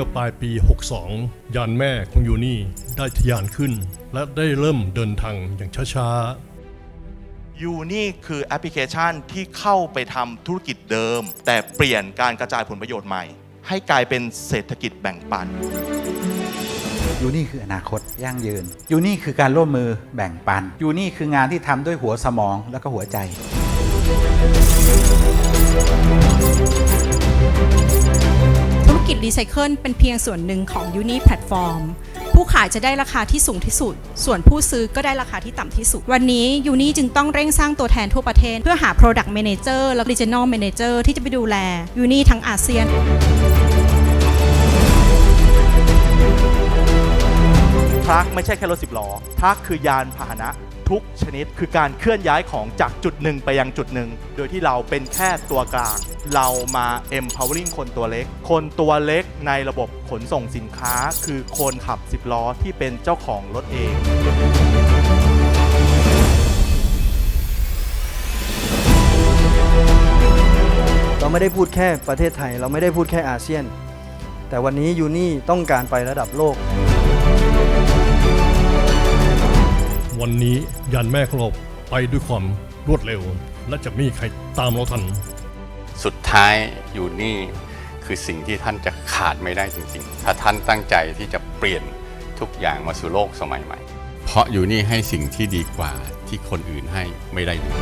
มื่อปลายปี 62 ยานแม่ของยูนี่ได้ทะยานขึ้น และได้เริ่มเดินทางอย่างช้ายูนี่คือแอปพลิเคชันที่เข้าไปทำธุรกิจเดิม แต่เปลี่ยนการกระจายผลประโยชน์ใหม่ ให้กลายเป็นเศรษฐกิจแบ่งปันยูนี่คืออนาคตยั่งยืนยูนี่คือการร่วมมือแบ่งปันยูนี่คืองานที่ทำด้วยหัวสมองแล้วก็หัวใจ รีไซเคิลเป็นเพียงส่วนหนึ่งของยูนีแพลตฟอร์มผู้ขายจะได้ราคาที่สูงที่สุด ส่วนผู้ซื้อก็ได้ราคาที่ต่ำที่สุด วันนี้ยูนีจึงต้องเร่งสร้างตัวแทนทั่วประเทศ เพื่อหา Product Manager และ Regional Manager ที่จะไปดูแลยูนีทั้งอาเซียน ทรัคไม่ใช่แค่รถสิบล้อทรัคคือยานพาหนะทุกชนิดคือการเคลื่อนย้ายของจากจุดหนึ่งไปยังจุดหนึ่ง โดยที่เราเป็นแค่ตัวกลาง เรามา empowering คนตัวเล็ก คนตัวเล็กในระบบขนส่งสินค้า คือคนขับ 10 ล้อที่เป็นเจ้าของรถเองเราไม่ได้พูดแค่ประเทศไทย เราไม่ได้พูดแค่อาเซียน แต่วันนี้ยูนี่ต้องการไประดับโลก วันนี้ยานแม่ของเราไปด้วยความรวดเร็ว และจะไม่มีใครตามเราทัน สุดท้ายอยู่นี่คือสิ่งที่ท่านจะขาดไม่ได้จริงๆ ถ้าท่านตั้งใจที่จะเปลี่ยนทุกอย่างมาสู่โลกสมัยใหม่ เพราะอยู่นี่ให้สิ่งที่ดีกว่าที่คนอื่นให้ไม่ได้อยู่